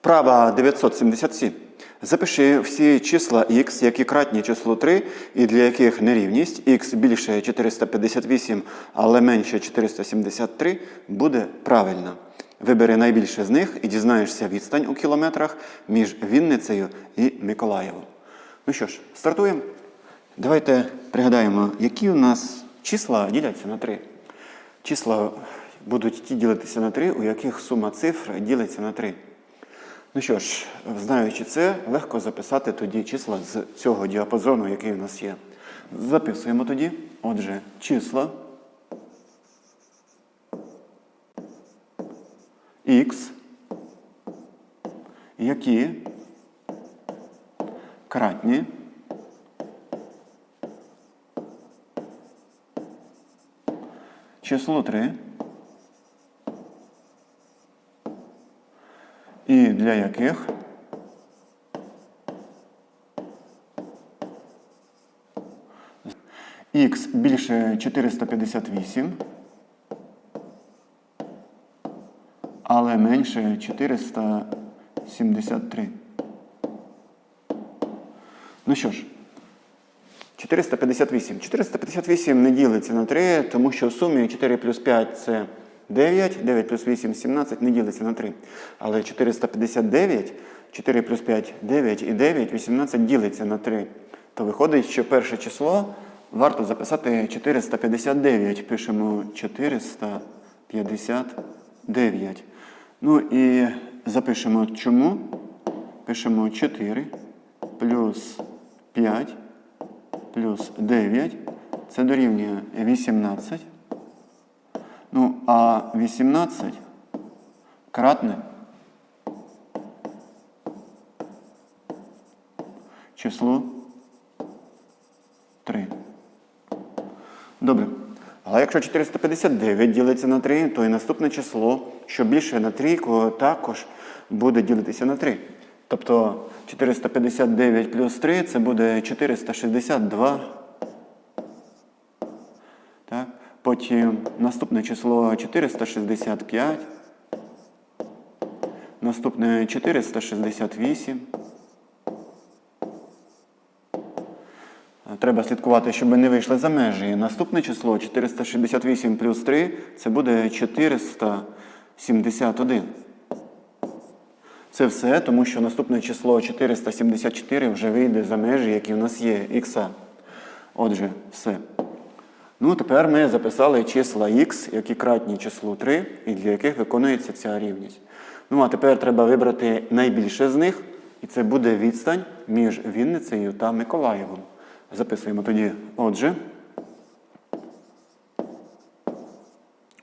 Вправа 977. Запиши всі числа х, які кратні числу 3 і для яких нерівність х більше 458, але менше 473 буде правильна. Вибери найбільше з них і дізнаєшся відстань у кілометрах між Вінницею і Миколаєвом. Ну що ж, стартуємо. Давайте пригадаємо, які у нас числа діляться на 3. Числа будуть ті ділитися на 3, у яких сума цифр ділиться на 3. Ну що ж, знаючи це, легко записати тоді числа з цього діапазону, який у нас є. Записуємо тоді. Отже, числа. Х, які? Кратні. Число 3 і для яких х більше 458, але менше 473. Ну що ж, 458. 458 не ділиться на 3, тому що в сумі 4 плюс 5 це 9, 9 плюс 8 17 не ділиться на 3. Але 459, 4 плюс 5 9 і 9, 18 ділиться на 3. То виходить, що перше число варто записати 459. Пишемо 459. Ну і запишемо чому. Пишемо 4 плюс 5 плюс 9. Це дорівнює 18. Ну, а 18 кратне число 3. Добре. Але якщо 459 ділиться на 3, то і наступне число, що більше на трійку, також буде ділитися на 3. Тобто 459 плюс 3 це буде 462. Так? Потім наступне число 465. Наступне 468. Треба слідкувати, щоб не вийшли за межі. Наступне число 468 плюс 3 це буде 471. Це все, тому що наступне число 474 вже вийде за межі, які у нас є х. Отже, все. Ну, тепер ми записали числа х, які кратні числу 3, і для яких виконується ця рівність. Ну, а тепер треба вибрати найбільше з них, і це буде відстань між Вінницею та Миколаєвом. Записуємо тоді. Отже.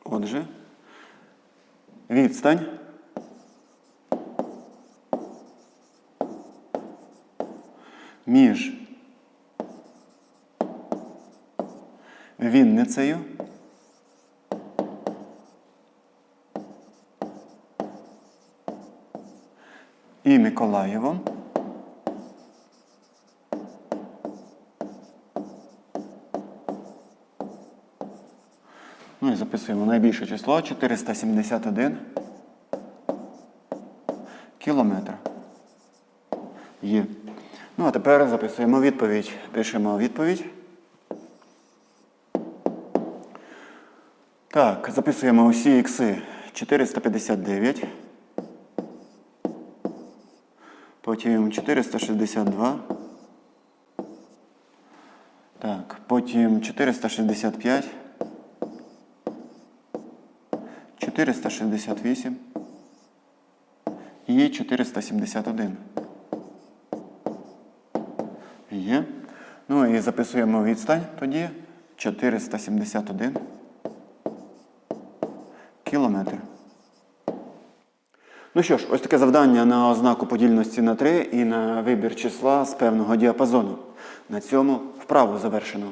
Отже. Відстань. Між Вінницею і Миколаєвом. Ну і записуємо найбільше число 471 кілометр. Є. Ну, а тепер записуємо відповідь. Пишемо відповідь. Так, записуємо усі ікси 459. Потім 462. Так, потім 465. 468 і 471. Є. Ну і записуємо відстань тоді 471 кілометр. Ну що ж, ось таке завдання на ознаку подільності на 3 і на вибір числа з певного діапазону. На цьому вправу завершено.